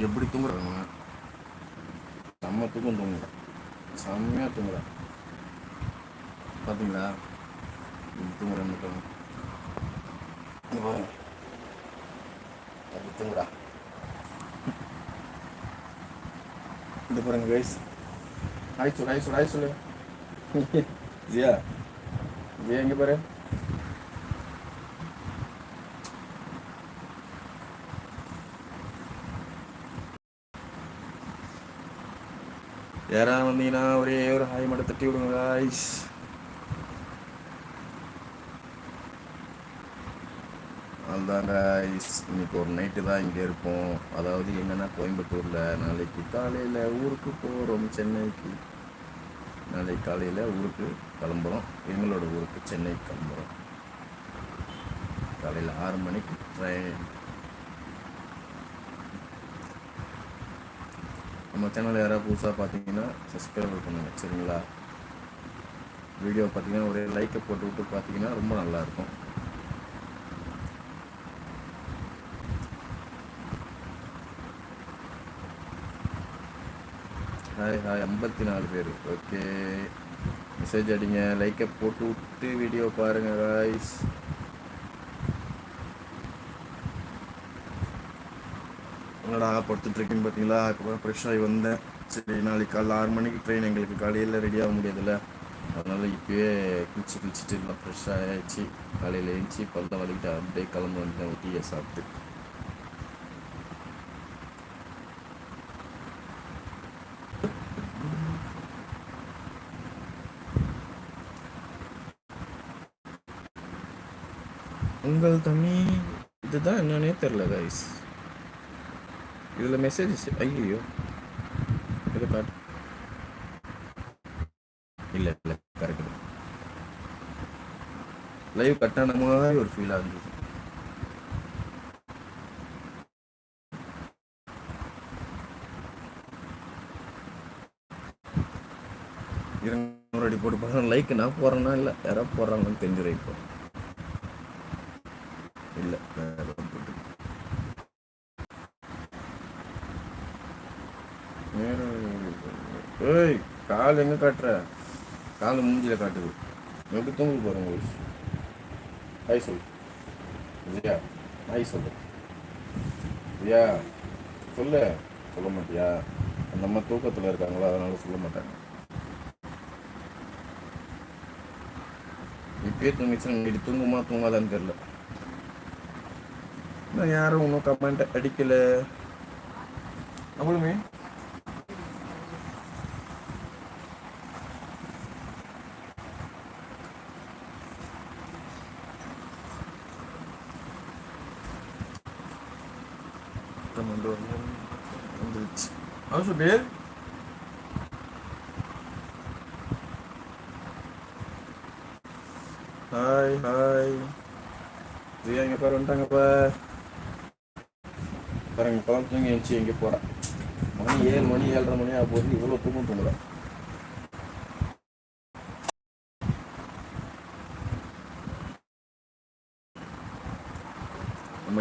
எப்படி தூங்குறாங்க செம்ம தூக்கம் தூங்குறா செம்மையாக தூங்குறா பார்த்தீங்களா தூங்குறேன்னு பாருங்க அப்படி தூங்குறா இது பாருங்க கைஸ் ஹாய் சொல்லு ஹாய் சொல்லு ஹாய் சொல்லு. ஜியா ஜியா எங்கே பாரு? யாராவது வந்தீங்கன்னா ஒரே ஒரு ஹாய் மட்டும் தட்டி விடுங்க காய்ஸ் அதுதான் காய்ஸ் இன்னைக்கு ஒரு நைட்டு தான் இங்கே இருப்போம். அதாவது என்னென்னா கோயம்புத்தூரில் நாளைக்கு காலையில் ஊருக்கு போகிறோம் சென்னைக்கு. நாளைக்கு காலையில் ஊருக்கு கிளம்புறோம். எங்களோட ஊருக்கு சென்னைக்கு கிளம்புறோம். காலையில் ஆறு மணிக்கு ட்ரெயின் நம்ம சேனல் யாராவது புதுசாக பார்த்தீங்கன்னா சப்ஸ்கிரைப் பண்ணுங்க சரிங்களா? வீடியோ பார்த்தீங்கன்னா ஒரே லைக்கை போட்டு விட்டு பார்த்தீங்கன்னா ரொம்ப நல்லாயிருக்கும் ஹாய் ஹாய் ஐம்பத்தி நாலு பேர். ஓகே மெசேஜ் அடிங்க லைக்கை போட்டு விட்டு வீடியோ பாருங்கள் காய்ஸ் என்னடா படுத்துட்ருக்கேன்னு பார்த்தீங்களா? இப்போ ஃப்ரெஷ் ஆகி வந்தேன். சரி நாளைக்கு காலைல ஆறு மணிக்கு ட்ரெயின் எங்களுக்கு காலையில் ரெடி ஆக முடியாதுல்ல. அதனால் இப்போயே குளிச்சு குளிச்சுட்டு எல்லாம் ஃப்ரெஷ் ஆகிடுச்சு காலையில் எழுந்துச்சி பல்ல வலிக்கிட்டு அப்படியே கிளம்பு வந்தேன் ஒரு டீயை சாப்பிட்டு. உங்கள் தம்பி இதுதான் என்னன்னே தெரில கைஸ் இதில் மெசேஜ் ஐயோ இது காட்டு இல்லை இல்லை கரெக்டு லைவ் கட்டான மாதிரி ஒரு ஃபீலாக இருந்தது. இருநூறு அடி போட்டு பாருங்க லைக் நான் போடுறேன்னா இல்லை? யாராவது போடுறாங்கன்னு தெரிஞ்சிடும் இப்போ இல்லை நான் ஏதோ போட்டு ஏய் கால் எங்கே காட்டுற? கால் மூஞ்சியில் காட்டுது. எப்படி தூங்கி போகிறோம் ஒரு ஹாய் சொல் விஜயா ஹாய் சொல்லு. விஜயா சொல்லு. சொல்ல மாட்டியா? அந்த அம்மா தூக்கத்தில் இருக்காங்களோ? அதனால சொல்ல மாட்டாங்க. இப்பயே தூங்கிச்சுன்னா நீடி தூங்குமா தூங்காதான்னு தெரியல. நான் யாரும் ஒன்றும் கமெண்ட் அடிக்கல. அவளுமே கமெண்ட் வரணும் வந்துருச்சு ஹவுஸ் பேர் ஹாய் ஹாய் ஜியா இங்கே பாரு வந்துட்டாங்கப்பா பாருங்க இப்போதான் தூங்கி எழுந்துச்சு எங்கே போகிறேன் மணி ஏழு மணி ஏழரை மணி ஆக போகுது இவ்வளோ தூக்கம் தூங்குறேன்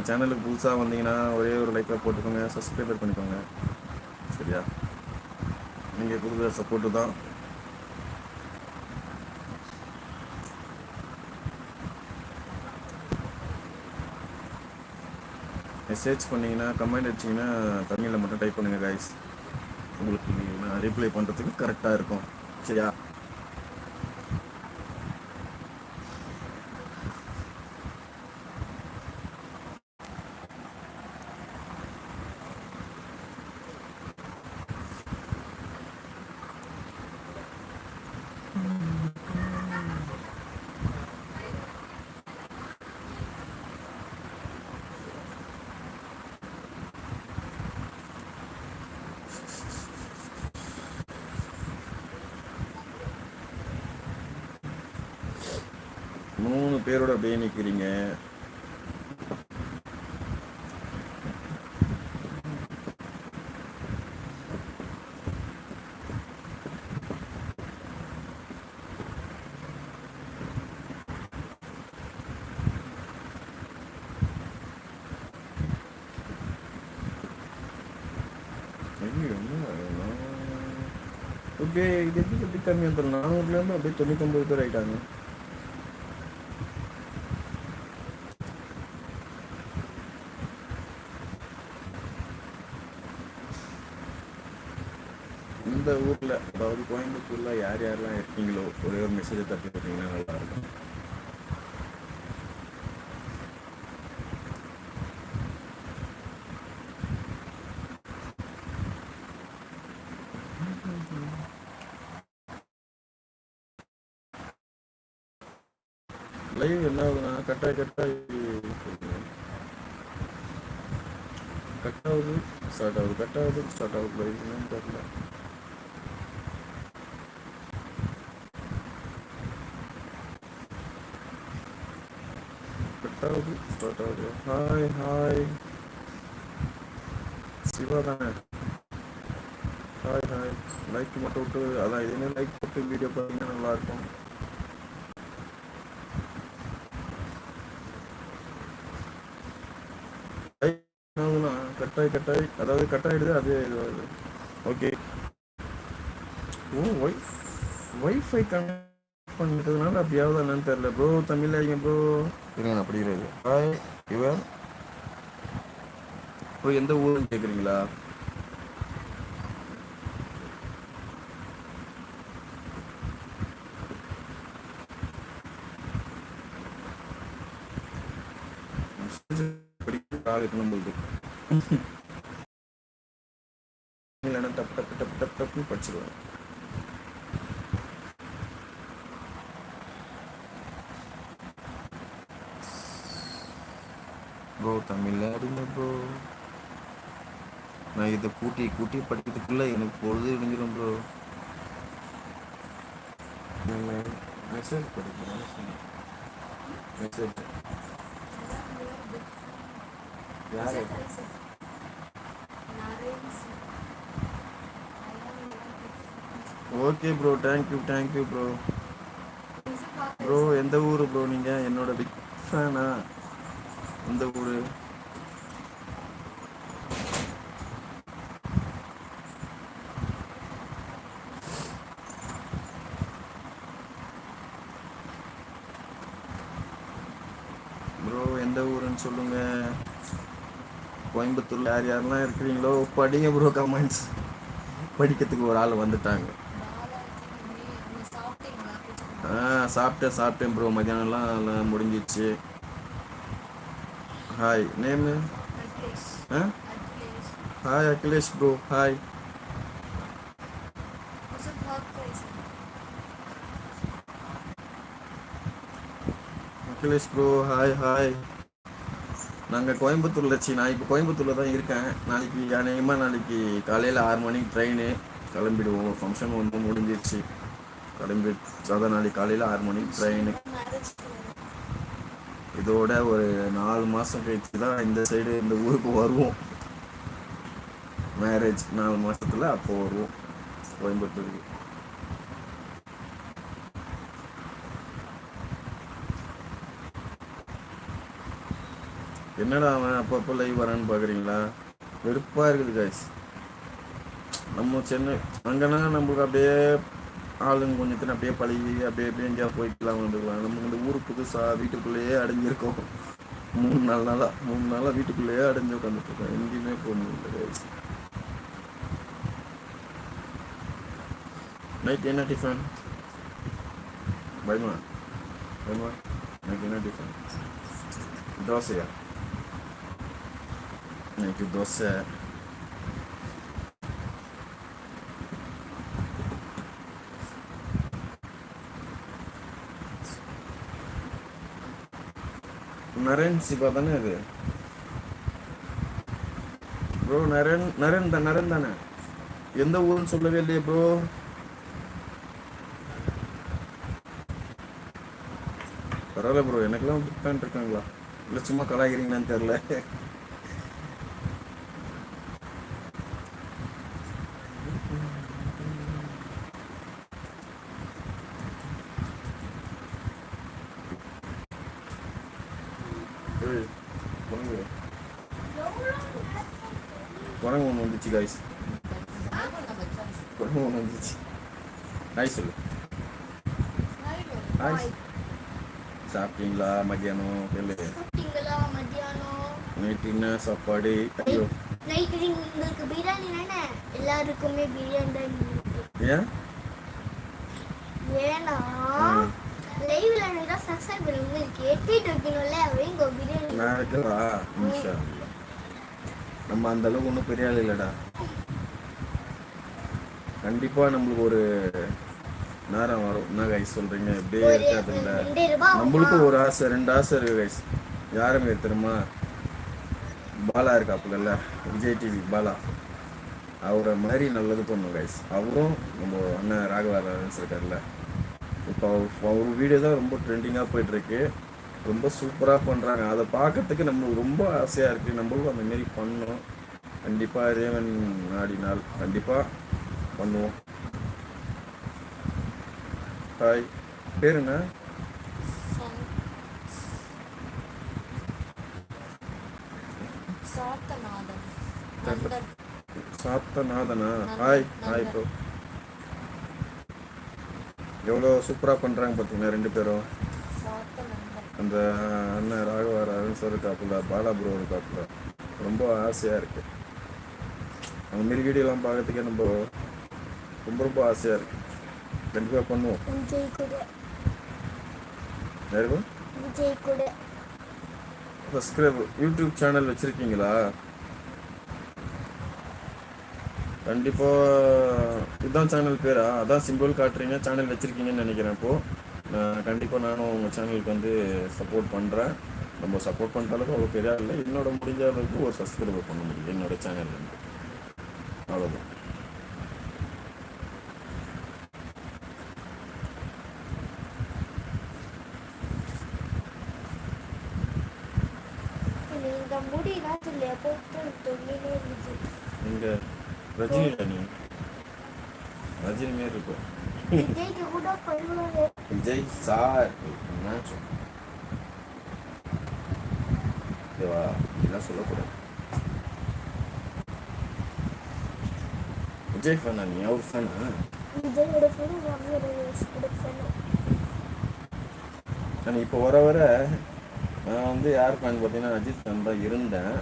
நம்ம சேனலுக்கு புதுசாக வந்தீங்கன்னா ஒரே ஒரு லைக்காக போட்டுக்கோங்க சப்ஸ்கிரைபர் பண்ணிக்கோங்க. சரியா? நீங்கள் கொடுக்குற சப்போர்ட்டு தான். மெசேஜ் பண்ணிங்கன்னா கமெண்ட் அடிச்சிங்கன்னா தமிழில் மட்டும் டைப் பண்ணுங்கள் கைஸ் உங்களுக்கு நான் ரிப்ளை பண்ணுறதுக்கு கரெக்டாக இருக்கும். சரியா? மூணு பேரோட அப்படியே நிற்கிறீங்க அப்படியே இது எப்படி எப்படி கம்மியாக நானூறுலேருந்து அப்படியே தொண்ணூத்தொம்பது பேர் ஆகிட்டாங்க யார் யாரெல்லாம் இருக்கீங்களோ? ஒரே ஒரு மெசேஜை தட்டி பார்த்தீங்கன்னா நல்லாயிருக்கும் லைவ் என்ன ஆகுதுன்னா கட்டாய் கட்டாய் கட் ஆகுது ஸ்டார்ட் ஆகுது கட் ஆகுது ஸ்டார்ட் ஆகுது. லைவ் என்னன்னு தெரியல. கட் ஆகுது ஸ்டார்ட் ஆகுது ஹாய் ஹாய் சிவா தானே ஹாய் ஹாய் லைக் மட்டும் விட்டு அதான் இதுன்னு லைக் போட்டு வீடியோ பார்த்தீங்கன்னா நல்லாயிருக்கும். கட்டாய் கட்டாய் அதாவது கட்டாயிடுது அதே இது ஓகே ஓ ஒய்ஃப் ஒய்ஃபை கனெக்ட் பண்ணிட்டதுனால அப்படியாவது என்னன்னு தெரியல ப்ரோ தமிழ் ஐயா ப்ரோ இருங்க அப்படி படிக்கிறது ஹாய் இவர்? ப்ரோ எந்த ஊருன்னு கேட்குறீங்களா படிக்கிற ஆள் இருக்கணும் போது இல்லைன்னா டப் டப் டப் டப் டப்னு படிச்சிருவேன் ப்ரோ தமிழ்ல அடிங்க ப்ரோ நான் இதை கூட்டி கூட்டி படிக்கிறதுக்குள்ள எனக்கு பொழுது இடிஞ்சிடும் ப்ரோ மெசேஜ் படிக்கிறேன் மெசேஜ் யார் okay bro thank you thank you bro bro எந்த ஊர் ப்ரோ நீங்கள் என்னோட பிக் ஃபேனா எந்த ஊர் ப்ரோ எந்த ஊருன்னு சொல்லுங்க. கோயம்புத்தூர் யார் யாரெல்லாம் இருக்கிறீங்களோ படிங்க ப்ரோ கமெண்ட்ஸ் படிக்கிறதுக்கு ஒரு ஆள் வந்துட்டாங்க. ஆ சாப்பிட்டேன் சாப்பிட்டேன் ப்ரோ மதியானம்லாம் எல்லாம் முடிஞ்சிச்சு. ஹாய் நேமு ஆ? Hi Akhilesh bro hi Akhilesh bro hi hi நாங்கள் கோயம்புத்தூரில் சி நான் இப்போ கோயம்புத்தூரில் தான் இருக்கேன். நாளைக்கு அநேகமாக நாளைக்கு காலையில் ஆறு மணிக்கு ட்ரெயின் கிளம்பிடுவோம். ஃபங்க்ஷன் ஒன்று முடிஞ்சிருச்சு. கிளம்பி அதான் நாளைக்கு காலையில் ஆறு மணிக்கு ட்ரெயின் இதோட ஒரு நாலு மாதம் கழிச்சு தான் இந்த சைடு இந்த ஊருக்கு வருவோம். மேரேஜ் நாலு மாதத்தில் அப்போ வருவோம். கோயம்புத்தூருக்கு. என்னடா அவன் அப்பப்போ லைவ் வரான்னு பார்க்குறீங்களா வெறுப்பாக இருக்குது கைஸ் நம்ம சென்னை அங்கேனா நம்மளுக்கு அப்படியே ஆளுங்க கொஞ்சத்தின அப்படியே பழகி அப்படியே அப்படியே எங்கேயா போய்க்கலாம் வந்துக்கலாம். நம்ம இந்த ஊருக்கு புதுசாக வீட்டுக்குள்ளேயே அடைஞ்சிருக்கோம். மூணு நாலு நாளாக மூணு நாளாக வீட்டுக்குள்ளேயே அடைஞ்சு உட்காந்துட்ருக்கோம் எங்கேயுமே போக முடியல கைஸ் நைட் என்ன டிஃபன் பயமா? பயமா? நைட் என்ன டிஃபன் தோசையா? இன்னைக்கு தோசை நரேன் சிவா தானே அது ப்ரோ நரேன் நரேன் தான் நரன் தானே எந்த ஊருன்னு சொல்லவே இல்லையே ப்ரோ பரவாயில்ல ப்ரோ எனக்கெல்லாம் புக் பண்ணிருக்காங்களா? இருக்காங்களா இல்லை சும்மா கலாய்க்கிறீங்களான்னு தெரில குரங்கு குரங்கு ஒன்று வந்துச்சு காய்ஸ் மூணு வந்துச்சு ஹாய் சொல்லு ஹாய் சாப்பிட்டீங்களா மத்தியானம் சாப்பிட்டீங்களா மத்தியானம் நைட்டு என்ன சாப்பாடு ஐயோ நைட்டு உங்களுக்கு பிரியாணி தானே எல்லாருக்குமே பிரியாணி தான் ஏன் ஏன்னா. லைவ்ல எனக்கு சப்ஸ்கிரைபர் உங்களுக்கு எட்டிட்டு அவங்க பிரியாணி நான் இருக்கவா இன்ஷா அல்லாஹ். நம்ம அந்த அளவுக்கு ஒன்றும் பெரிய ஆள் இல்லைடா. கண்டிப்பா நம்மளுக்கு ஒரு நேரம் வரும். என்ன கைஸ் சொல்றீங்க? இப்படியே ஒரு இருக்காது இல்ல ரெண்டு ரூபாய் நம்மளுக்கு ஒரு ஆசை ரெண்டு ஆசை இருக்கு கைஸ் யாருமே தெரியுமா? பாலா இருக்காப்புல விஜய் டிவி பாலா. அவரை மாதிரி நல்லது பண்ணும் கைஸ் அவரும் நம்ம அண்ணன் ராகவா லாரன்ஸ் இருக்கார்ல இப்போ அவர் அவர் வீடியோ தான் ரொம்ப ட்ரெண்டிங்காக போயிட்டு இருக்கு. ரொம்ப சூப்பராக பண்ணுறாங்க அதை பார்க்கறதுக்கு நம்மளுக்கு ரொம்ப ஆசையாக இருக்குது நம்மளும் அந்த மாரி பண்ணணும். கண்டிப்பாக இறைவன் நாடினால் கண்டிப்பாக பண்ணுவோம். ஹாய் பேர் என்ன? சாத்தநாதன். ஹாய் ஹாய் ப்ரோ எவ்வளோ சூப்பராக பண்ணுறாங்க பார்த்தீங்கன்னா ரெண்டு பேரும்? அந்த அண்ணன் ராகவா அருண் சார் இருக்காப்புல பாலா ப்ரோ இருக்காப்புல. ரொம்ப ஆசையாக இருக்குது அந்த மாரி வீடியோலாம் பார்க்கறதுக்கே நம்ம ரொம்ப ரொம்ப ஆசையாக இருக்குது கண்டிப்பாக பண்ணுவோம். யாருக்கும் யூடியூப் சேனல் வச்சுருக்கீங்களா? கண்டிப்பாக இதுதான் சேனல் பேரா? அதான் சிம்பிள் காட்டுறீங்க சேனல் வச்சுருக்கீங்கன்னு நினைக்கிறேன் இப்போது நான் கண்டிப்பாக நானும் உங்கள் சேனலுக்கு வந்து சப்போர்ட் பண்ணுறேன் நம்ம சப்போர்ட் பண்ணுற அளவுக்கு அவ்வளோ பெரிய இல்லை. என்னோட முடிஞ்ச அளவுக்கு ஒரு சப்ஸ்கிரைப் பண்ண முடியும். என்னோட சேனல்லேருந்து அவ்வளோதான் இங்கே ரஜினி நீ ரஜினி மாரி இருக்கும் விஜய்க்கு கூட பண்ணுவாரு விஜய் சார் மேட்ச் ஓகேவா இதெல்லாம் சொல்லக்கூடாது விஜய் ஃபேனா நீ அவர் ஃபேனா விஜயோட நான் இப்போ வர வர நான் வந்து யார் ஃபேன் பார்த்தீங்கன்னா அஜித் ஃபேன் தான் இருந்தேன்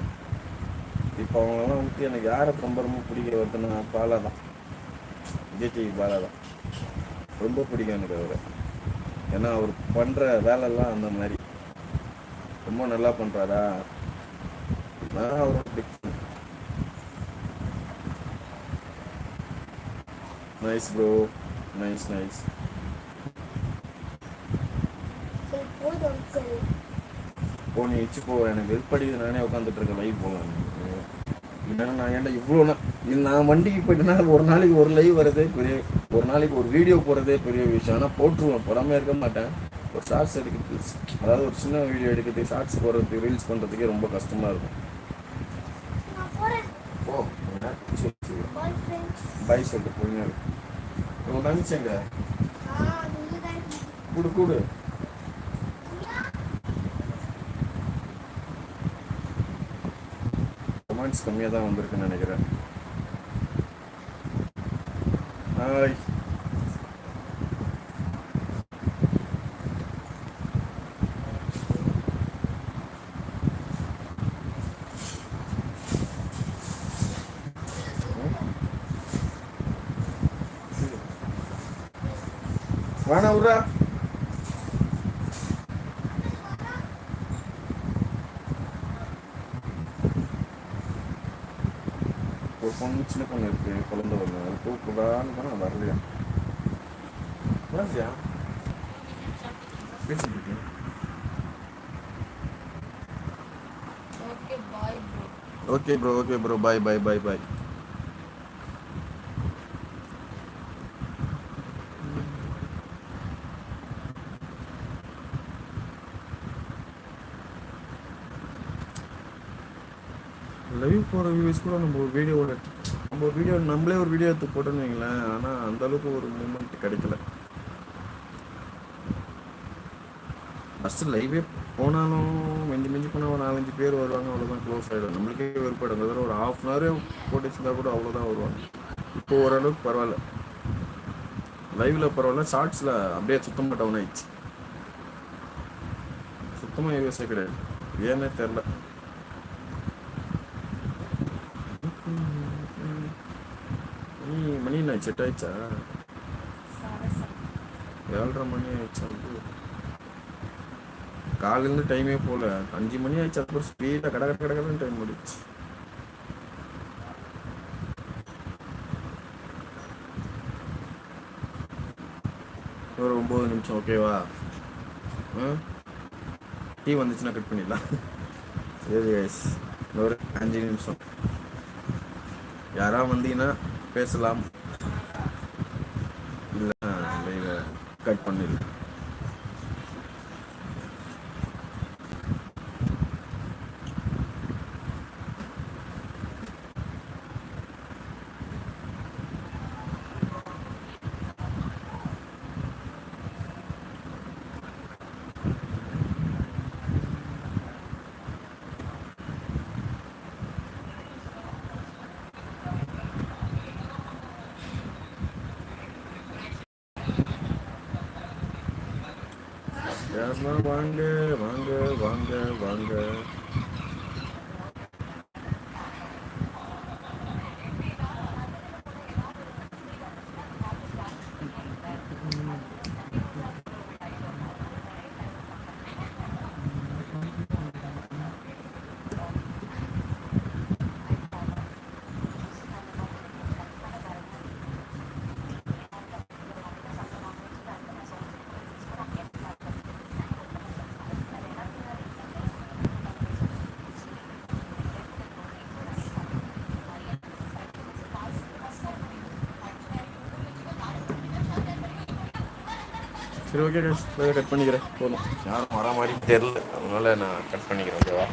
இப்போ அவங்களெல்லாம் விட்டு எனக்கு யாரை ரொம்ப ரொம்ப பிடிக்க வருதுன்னா பாலா தான் விஜய் டிவி பாலா தான் ரொம்ப பிடிக்கும் எனக்கு அவரை. ஏன்னா அவர் பண்ணுற வேலைலாம் அந்த மாதிரி. ரொம்ப நல்லா பண்ணுறாரா நான் அவரோட நைஸ் ப்ரோ நைஸ் நைஸ் போ நீ வச்சு போ. எனக்கு வெறுப்படிக்குது நானே உட்காந்துட்டு இருக்கேன் லைவ் போகலாம் இல்லைன்னா நான் ஏன்டா இவ்வளோ நாள் நான் வண்டிக்கு போயிட்டேன்னா ஒரு நாளைக்கு ஒரு லைவ் வரதே பெரிய ஒரு நாளைக்கு ஒரு வீடியோ போடுறதே பெரிய விஷயம். ஆனால் போட்டுருவேன். போடாமல் இருக்க மாட்டேன். ஒரு ஷார்ட்ஸ் எடுக்கிறது அதாவது ஒரு சின்ன வீடியோ எடுக்கிறது ஷார்ட்ஸ் போடுறதுக்கு ரீல்ஸ் பண்ணுறதுக்கே ரொம்ப கஷ்டமாக இருக்கும். ஓ பாய் ஃப்ரெண்ட்ஸ் பாய் சொல்லிட்டு போயிங்க உங்கள் நினச்சேங்க ஆ நீங்க தான் கூடு கூடு. கமெண்ட்ஸ் கம்மியாக தான் வந்திருக்குன்னு நினைக்கிறேன். ஹாய் வாணா விட்றா ஒரு பொண்ணு சின்ன பொண்ணு இருக்கு குழந்தை வரணும் அது கூப்பிடான்னு போனால் வரலையா வரலையா பேசிட்டு இருக்கேன் okay bye bro okay bro okay bro bye bye bye bye live போகிற வியூஸ் கூட நம்ம ஒரு வீடியோவோட நம்ம ஒரு வீடியோ நம்மளே ஒரு வீடியோ எடுத்து போட்டோன்னு வைங்களேன் ஆனால் அந்தளவுக்கு ஒரு மூமெண்ட் கிடைக்கல. ஃபஸ்ட்டு லைவே போனாலும் மிஞ்சி மிஞ்சி போனால் ஒரு நாலஞ்சு பேர் வருவாங்க அவ்வளோதான் க்ளோஸ் ஆகிடும் நம்மளுக்கே விருப்பம் ஒரு ஹாஃப் அன் ஹவரே போட்டுச்சுருந்தா கூட அவ்வளோதான் வருவாங்க. இப்போ ஓரளவுக்கு பரவாயில்ல. லைவில் பரவாயில்ல. ஷார்ட்ஸில் அப்படியே சுத்தமாக டவுன் ஆயிடுச்சு. சுத்தமாக யூஎஸ்ஏ கிடையாது. ஏன்னே தெரில மணி மணி செட் ஆயிடுச்சா? ஏழரை மணி ஆயிடுச்சா காலையிலேருந்து டைமே போகல அஞ்சு மணி ஆயிடுச்சு அப்புறம் ஸ்பீடாக கட கட கடன்னு டைம் முடிச்சு ஒரு ஒம்பது நிமிஷம் ஓகேவா ஆ? டீ வந்துச்சுன்னா கட் பண்ணிடலாம். சரி guys. ஒரு அஞ்சு நிமிஷம். யாராவது வந்தீங்கன்னா பேசலாம் இல்லை கட் பண்ணிடலாம் வாங்க வாங்க வாங்க வாங்க சரி ஓகே கட் பண்ணிக்கிறேன். போதும். யாரும் வர மாதிரி தெரில அதனால நான் கட் பண்ணிக்கிறேன் ஓகேவா